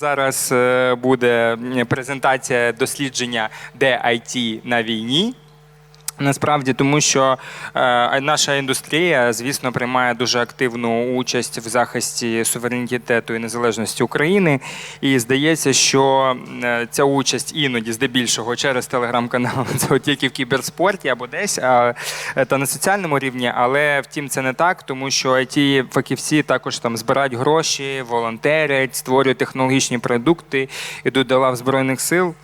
Зараз е, буде презентація дослідження де IT на війні. Насправді, тому що е, наша індустрія, звісно, приймає дуже активну участь в захисті суверенітету і незалежності України. І здається, що е, ця участь іноді, здебільшого, через телеграм-канал, це от тільки в кіберспорті або десь, а, е, та на соціальному рівні. Але втім, це не так, тому що it фахівці також там збирають гроші, волонтерять, створюють технологічні продукти, ідуть до лав збройних сил.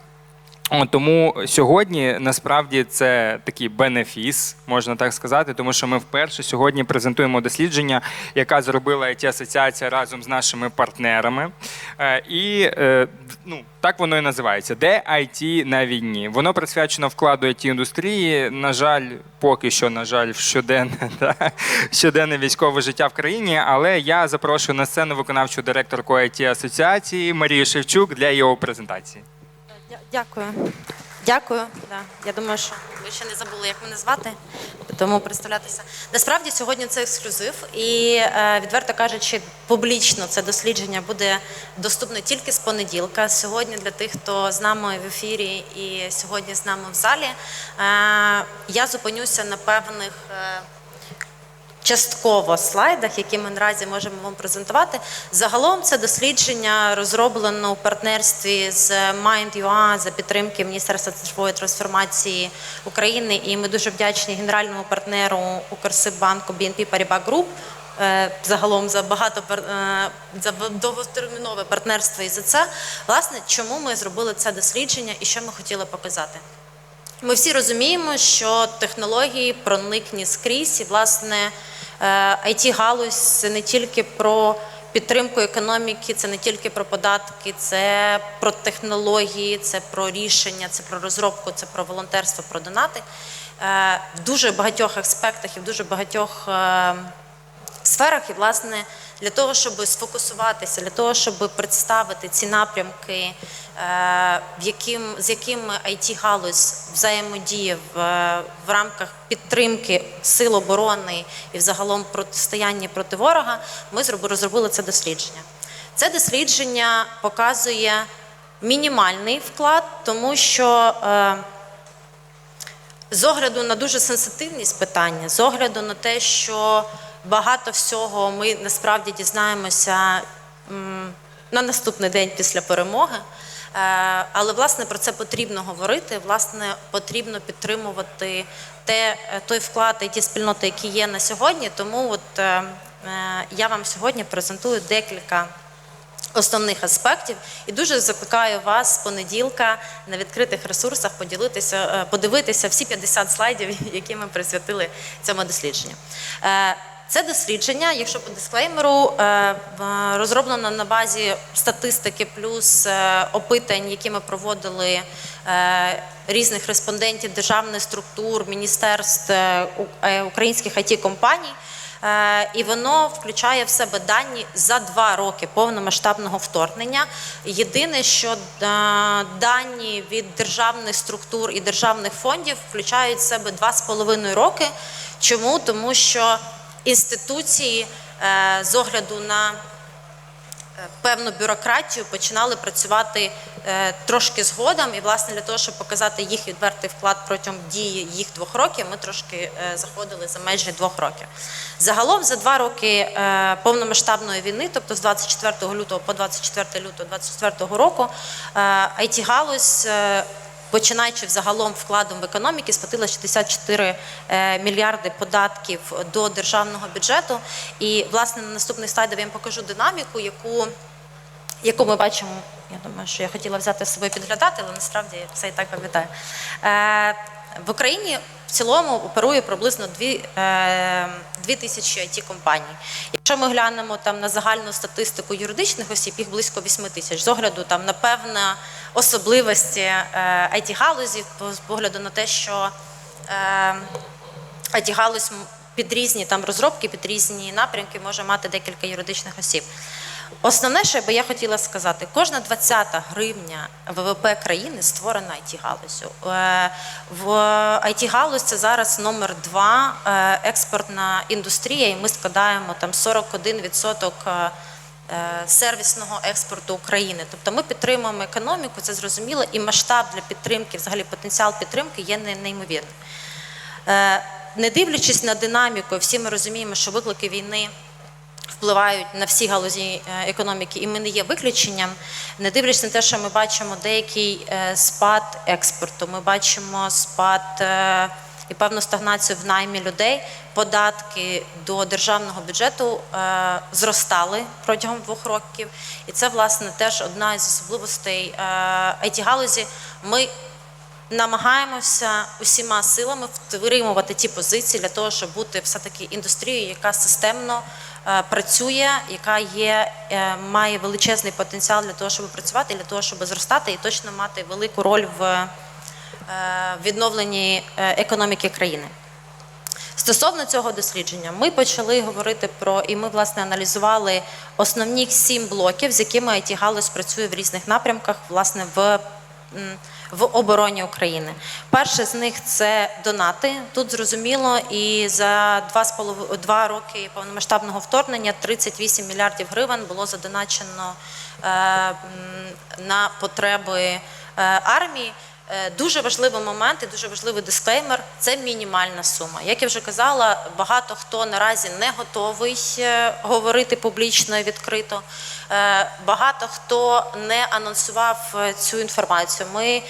Тому сьогодні насправді це такий бенефіс, можна так сказати, тому що ми вперше сьогодні презентуємо дослідження, яка зробила it асоціація разом з нашими партнерами. Е, І е, ну, так воно і називається: де IT на війні. Воно присвячено вкладу it індустрії. На жаль, поки що, на жаль, в щоденне, та, щоденне військове життя в країні. Але я запрошую на сцену виконавчу директорку it асоціації Марію Шевчук для його презентації. Дя- Дякую. Дякую. Да. Я думаю, що ви ще не забули, як мене звати, тому представлятися. Насправді сьогодні це ексклюзив, і е, відверто кажучи, публічно це дослідження буде доступно тільки з понеділка. Сьогодні для тих, хто з нами в ефірі і сьогодні з нами в залі. Е, я зупинюся на певних. Частково слайдах, які ми наразі можемо вам презентувати. Загалом це дослідження розроблено у партнерстві з Mind.ua за підтримки Міністерства цифрової трансформації України. І ми дуже вдячні генеральному партнеру Укрсиббанку BNP Paribas Group. е, Загалом за багато е, за довготермінове партнерство і за це. Власне, чому ми зробили це дослідження і що ми хотіли показати? Ми всі розуміємо, що технології проникні скрізь, і власне it галузь це не тільки про підтримку економіки, це не тільки про податки, це про технології, це про рішення, це про розробку, це про волонтерство, про донати. Е, В дуже багатьох аспектах і в дуже багатьох е, сферах, і власне для того, щоб сфокусуватися, для того, щоб представити ці напрямки, е, в яким, з якими it галузь взаємодіє в, е, в рамках підтримки сил оборони і взагалом протистояння проти ворога, ми розробили це дослідження. Це дослідження показує мінімальний вклад, тому що е, з огляду на дуже сенситивність питання, з огляду на те, що багато всього ми насправді дізнаємося на наступний день після перемоги. Е, Але власне про це потрібно говорити. Власне, потрібно підтримувати те, е, той вклад і ті спільноти, які є на сьогодні. Тому от е, я вам сьогодні презентую декілька основних аспектів і дуже закликаю вас з понеділка на відкритих ресурсах поділитися, подивитися всі 50 слайдів, які ми присвятили цьому дослідженню. Це дослідження, якщо по дисклеймеру, е, розроблено на базі статистики плюс е, опитань, які ми проводили е, різних респондентів державних структур, міністерств українських it компаній і воно включає в себе дані за два роки повномасштабного вторгнення. Єдине, що дані від державних структур і державних фондів включають в себе два з половиною роки. Чому? Тому що інституції е, з огляду на е, певну бюрократію починали працювати е, трошки згодом. І, власне, для того, щоб показати їх відвертий вклад протягом дії їх двох років, ми трошки заходили за межі двох років. Загалом за два роки повномасштабної війни, тобто з 24 лютого по 24 лютого 24 року, IT-галузь е, починаючи взагалом вкладом в економіки, сплатила 64 е, мільярди податків до державного бюджету. І власне на наступних слайдах я вам покажу динаміку, яку, яку ми бачимо. Я думаю, що я хотіла взяти з собою підглядати, але насправді я все і так пам'ятаю. Е, в Україні в цілому оперує приблизно 2, е, 2 тисячі it компаній. Якщо ми глянемо там на загальну статистику юридичних осіб, їх близько 8 тисяч. З огляду там на певні особливості е, it галузі, з погляду на те, що е, it галузь під різні там розробки, під різні напрямки може мати декілька юридичних осіб. Основне, що я хотіла сказати, кожна 20-та гривня ВВП країни створена it галузю В it галузь це зараз номер два е, експортна індустрія, і ми складаємо там 41% е, сервісного експорту України. Тобто ми підтримуємо економіку, це зрозуміло, і масштаб для підтримки, взагалі потенціал підтримки є не- неймовірний. Е, Не дивлячись на динаміку, всі ми розуміємо, що виклики війни впливають на всі галузі е, економіки, і ми не є виключенням. Не дивлячись на те, що ми бачимо деякий е, спад експорту, ми бачимо спад е, і певну стагнацію в наймі людей. Податки до державного бюджету е, зростали протягом двох років, і це власне теж одна із особливостей it галузі. Ми намагаємося усіма силами втримувати ті позиції для того, щоб бути все-таки індустрією, яка системно е, працює, яка є, е, має величезний потенціал для того, щоб працювати, для того, щоб зростати і точно мати велику роль в е, відновленні е, економіки країни. Стосовно цього дослідження, ми почали говорити про і ми власне аналізували основні сім блоків, з якими it галузь працює в різних напрямках, власне, в, в обороні України. Перше з них це донати. Тут зрозуміло, і за два з полов... два роки повномасштабного вторгнення 38 мільярдів гривень було задоначено е, на потреби е, армії. Е, Дуже важливий момент і дуже важливий дисклеймер це мінімальна сума. Як я вже казала, багато хто наразі не готовий е, говорити публічно і відкрито. Е, Багато хто не анонсував цю інформацію. Ми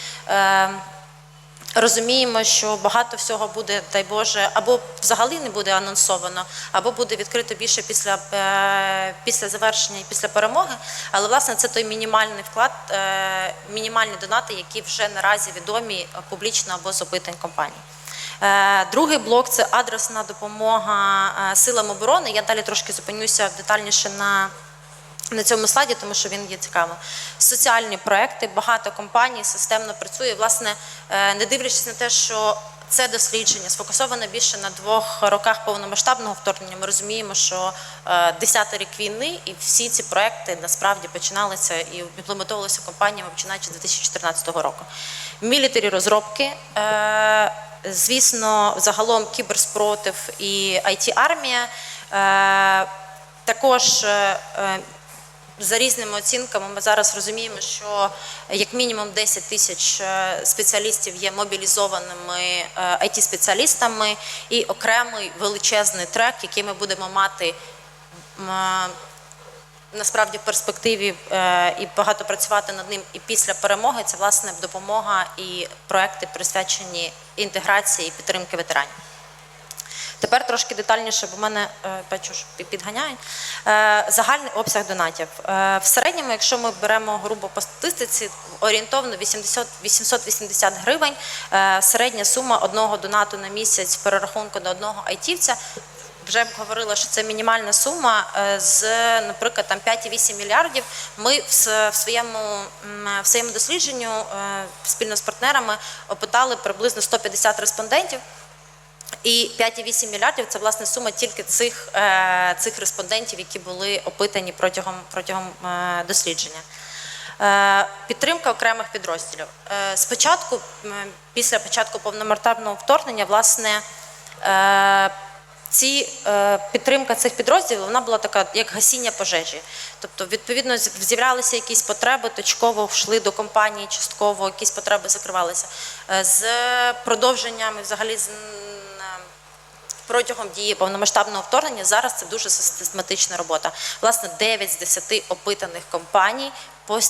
розуміємо, що багато всього буде, дай Боже, або взагалі не буде анонсовано, або буде відкрито більше після, е, після завершення і після перемоги. Але власне це той мінімальний вклад, е, мінімальні донати, які вже наразі відомі публічно або з опитань компаній. Е, Другий блок це адресна допомога силам оборони. Я далі трошки зупинюся детальніше на на цьому слайді, тому що він є цікавим. Соціальні проекти, багато компаній системно працює. Власне, е, не дивлячись на те, що це дослідження сфокусоване більше на двох роках повномасштабного вторгнення. Ми розуміємо, що е, десятий рік війни і всі ці проекти насправді починалися і імплементовувалися компаніями починаючи з 2014 року. Мілітарі розробки. е, Звісно, загалом кіберспротив і it армія також за різними оцінками ми зараз розуміємо, що як мінімум 10 тисяч е, спеціалістів є мобілізованими it спеціалістами і окремий величезний трек, який ми будемо мати е, насправді в перспективі е, і багато працювати над ним і після перемоги. Це власне допомога і проекти присвячені інтеграції і підтримки ветеранів. Тепер трошки детальніше, бо мене е, бачу, що підганяють. Е, Загальний обсяг донатів. Е, В середньому, якщо ми беремо грубо по статистиці, орієнтовно 80, 880 гривень. Середня сума одного донату на місяць перерахунку до одного айтівця. Вже говорила, що це мінімальна сума з, наприклад, там 5,8 мільярдів. Ми в своєму в своєму дослідженню спільно з партнерами опитали приблизно 150 респондентів. І 5,8 мільярдів це власне сума тільки цих, е, цих респондентів, які були опитані протягом, протягом е, дослідження. Е, Підтримка окремих підрозділів. Спочатку, після початку повномасштабного вторгнення, власне, ці підтримка цих підрозділів вона була така, як гасіння пожежі. Тобто, відповідно, з'являлися якісь потреби, точково йшли до компанії, частково якісь потреби закривалися. З продовженням, і взагалі з протягом дії повномасштабного вторгнення зараз це дуже систематична робота. Власне, 9 з 10 опитаних компаній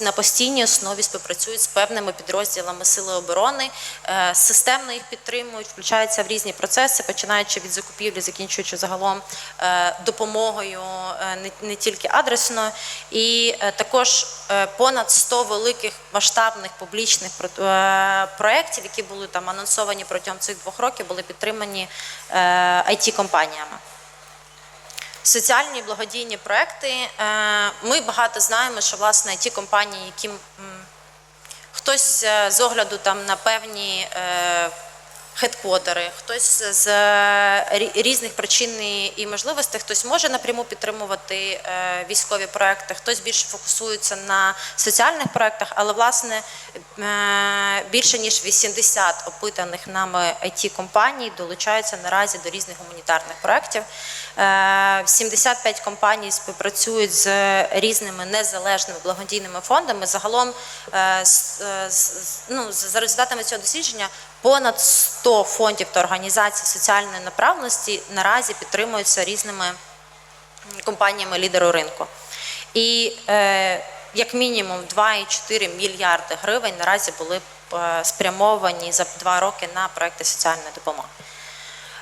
на постійній основі співпрацюють з певними підрозділами Сили оборони, е, системно їх підтримують, включаються в різні процеси, починаючи від закупівлі, закінчуючи загалом е, допомогою е, не- тільки адресно. І також понад 100 великих масштабних публічних про- проєктів, які були там анонсовані протягом цих двох років, були підтримані it компаніями Соціальні благодійні проекти. Е, Ми багато знаємо, що власне ті компанії, які хтось е, з огляду там на певні е, хедквотери, хтось з різних причин і- можливостей, хтось може напряму підтримувати військові проекти, хтось більше фокусується на соціальних проектах, але власне більше ніж 80 опитаних нами it компаній долучаються наразі до різних гуманітарних проєктів. Е, 75 компаній співпрацюють з різними незалежними благодійними фондами. Загалом, е, е, ну, за результатами цього дослідження, понад 100 фондів та організацій соціальної направленості наразі підтримуються різними компаніями лідеру ринку. І е, як мінімум 2,4 мільярди гривень наразі були е, спрямовані за два роки на проекти соціальної допомоги.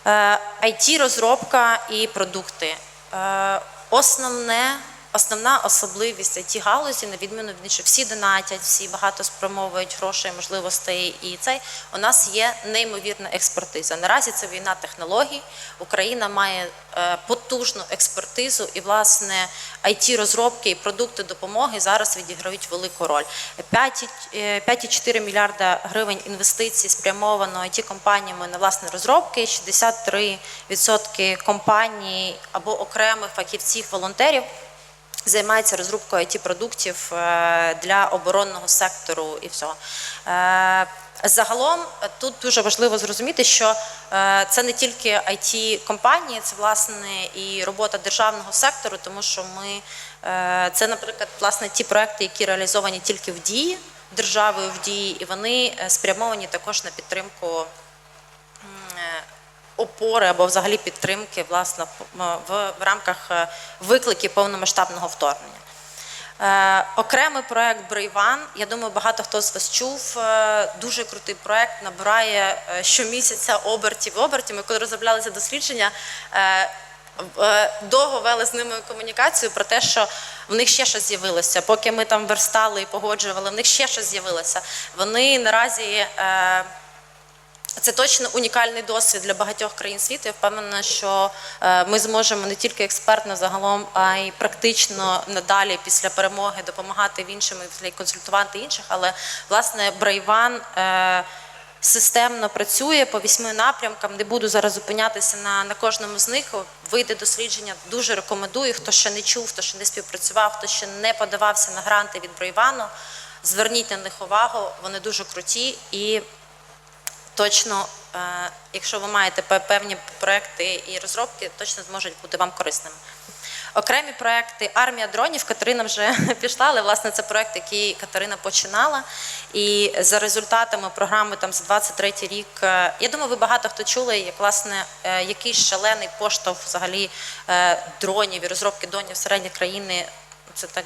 Е, IT-розробка і продукти. Е, Основне, основна особливість it галузі, на відміну від інших, всі донатять, всі багато спрямовують грошей, можливостей і цей. У нас є неймовірна експертиза. Наразі це війна технологій. Україна має е, потужну експертизу і, власне, IT-розробки і продукти допомоги зараз відіграють велику роль. 5,4 е, 5,4 мільярда гривень інвестицій спрямовано it компаніями на власне розробки. 63% компаній або окремих фахівців, волонтерів займається розробкою it продуктів е, для оборонного сектору і всього. Е, Загалом е, тут дуже важливо зрозуміти, що це не тільки it компанії, це власне і робота державного сектору, тому що ми це, наприклад, власне ті проекти, які реалізовані тільки в дії державою в дії, і вони спрямовані також на підтримку опори або взагалі підтримки власне в, рамках е, викликів повномасштабного вторгнення. Е, окремий проект Брейван. Я думаю, багато хто з вас чув. Е, дуже крутий проект набирає щомісяця обертів обертів. Ми коли розроблялися дослідження. Довго вели з ними комунікацію про те, що в них ще щось з'явилося. Поки ми там верстали і погоджували, в них ще щось з'явилося. Вони наразі це точно унікальний досвід для багатьох країн світу. Я впевнена, що е, ми зможемо не тільки експертно загалом, а й практично надалі після перемоги допомагати іншим і консультувати інших. Але власне Брайван е, системно працює по вісьми напрямкам. Не буду зараз зупинятися на, на кожному з них. Вийде дослідження. Дуже рекомендую. Хто ще не чув, хто ще не співпрацював, хто ще не подавався на гранти від Брайвану. Зверніть на них увагу, вони дуже круті і точно, е, якщо ви маєте пе- певні проекти і розробки, точно зможуть бути вам корисними. Окремі проекти армія дронів. Катерина вже пішла, але власне це проект, який Катерина починала. І за результатами програми там за 23 рік. е, Я думаю, ви багато хто чули, як власне е, який шалений поштовх взагалі дронів і розробки дронів всередині країни. Це так.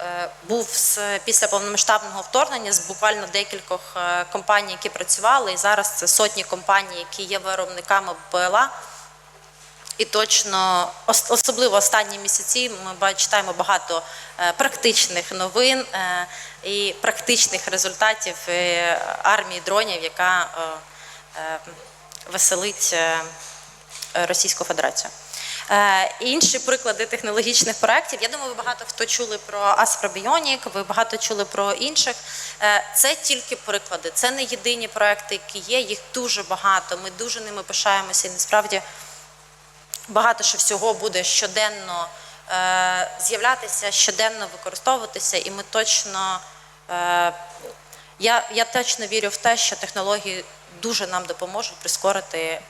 Е, був з після повномасштабного вторгнення з буквально декількох е, компаній, які працювали, і зараз це сотні компаній, які є виробниками БПЛА. І точно, особливо останні місяці, ми читаємо багато е, практичних новин і практичних результатів армії дронів, яка веселить Російську Федерацію. Е, Інші приклади технологічних проєктів. Я думаю, ви багато хто чули про Аспробіонік, ви багато чули про інших. Е, Це тільки приклади, це не єдині проекти, які є. Їх дуже багато. Ми дуже ними пишаємося. І насправді багато що всього буде щоденно е, з'являтися, щоденно використовуватися, і ми точно. Я, я точно вірю в те, що технології дуже нам допоможуть прискорити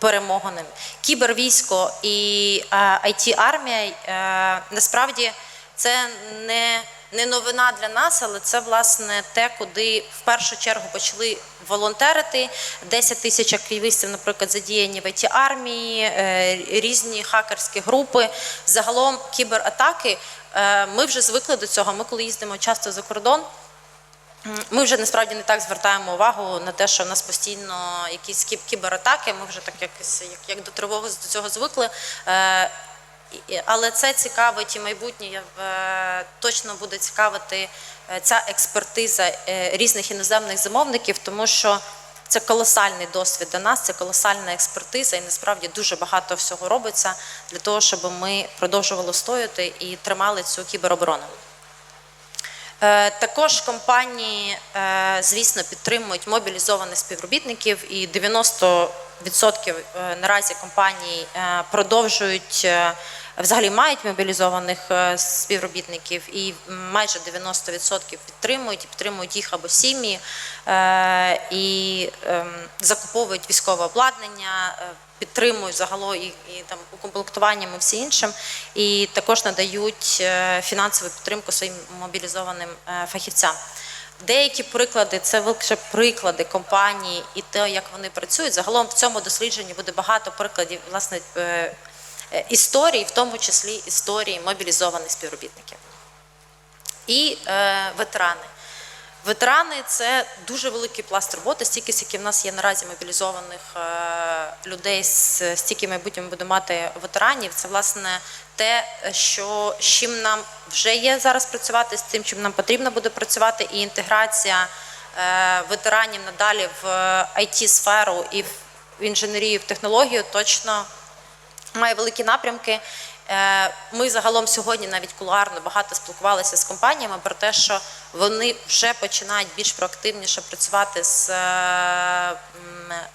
е, перемогу ним. Кібервійсько і е, it армія е, насправді це не, не новина для нас, але це власне те, куди в першу чергу почали волонтерити. 10 тисяч активістів, наприклад, задіяні в it армії, е, різні хакерські групи. Загалом кібератаки. е, Ми вже звикли до цього. Ми коли їздимо часто за кордон. Ми вже насправді не так звертаємо увагу на те, що в нас постійно якісь кіб- кібератаки. Ми вже так якось як, як до тривоги до цього звикли. Е, але це цікавить і майбутнє. Е, точно буде цікавити е, ця експертиза різних іноземних замовників, тому що це колосальний досвід для нас, це колосальна експертиза, і насправді дуже багато всього робиться для того, щоб ми продовжували стояти і тримали цю кібероборону. Е, Також компанії, е, звісно, підтримують мобілізованих співробітників, і 90% е, наразі компаній е, продовжують взагалі мають мобілізованих е, співробітників, і майже 90% підтримують і підтримують їх або сім'ї е, і ем, закуповують військове обладнання. е, Підтримують загалом і, і там укомплектуванням і всі іншим, і також надають фінансову підтримку своїм мобілізованим фахівцям. Деякі приклади це лише приклади компаній і те, як вони працюють. Загалом в цьому дослідженні буде багато прикладів власне е, е, в тому числі історії мобілізованих співробітників. І е, ветерани. Ветерани це дуже великий пласт роботи, стільки, скільки в нас є наразі мобілізованих е, людей, стільки в майбутньому буде мати ветеранів. Це власне те, що з чим нам вже є зараз працювати, з тим, чим нам потрібно буде працювати, і інтеграція е, ветеранів надалі в it сферу і в інженерію, в технологію точно має великі напрямки. Е, Ми загалом сьогодні навіть кулуарно багато спілкувалися з компаніями про те, що вони вже починають більш проактивніше працювати з, е,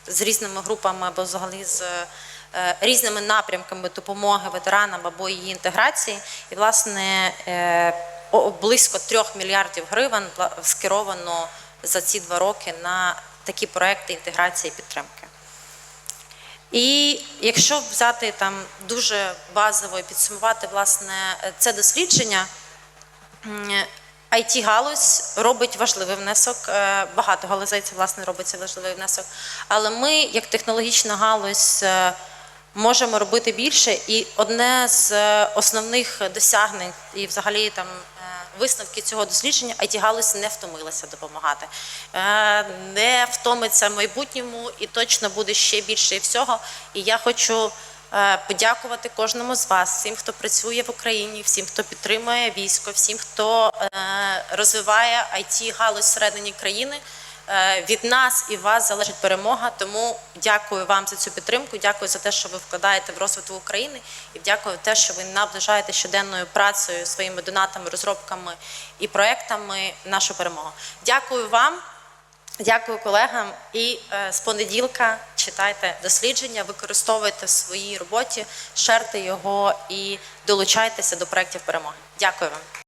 з різними групами або взагалі з е, різними напрямками допомоги ветеранам або її інтеграції. І, власне, близько трьох мільярдів гривень скеровано за ці два роки на такі проекти інтеграції і підтримки. І якщо взяти там дуже базово і підсумувати власне це дослідження, it галузь робить важливий внесок. е, Багато галузей це власне робиться важливий внесок. Але ми, як технологічна галузь, е, можемо робити більше. І одне з е, основних досягнень і взагалі там висновки цього дослідження it галузь не втомилася допомагати, Е, не втомиться майбутньому і точно буде ще більше всього. І я хочу е, подякувати кожному з вас, всім, хто працює в Україні, всім, хто підтримує військо, всім, хто е, розвиває it галузь всередині країни. Е, Від нас і вас залежить перемога. Тому дякую вам за цю підтримку. Дякую за те, що ви вкладаєте в розвиток України, і дякую те, що ви наближаєте щоденною працею, своїми донатами, розробками і проектами нашу перемогу. Дякую вам. Дякую колегам. І е, з понеділка читайте дослідження, використовуйте в своїй роботі, шерте його і долучайтеся до проєктів перемоги. Дякую вам.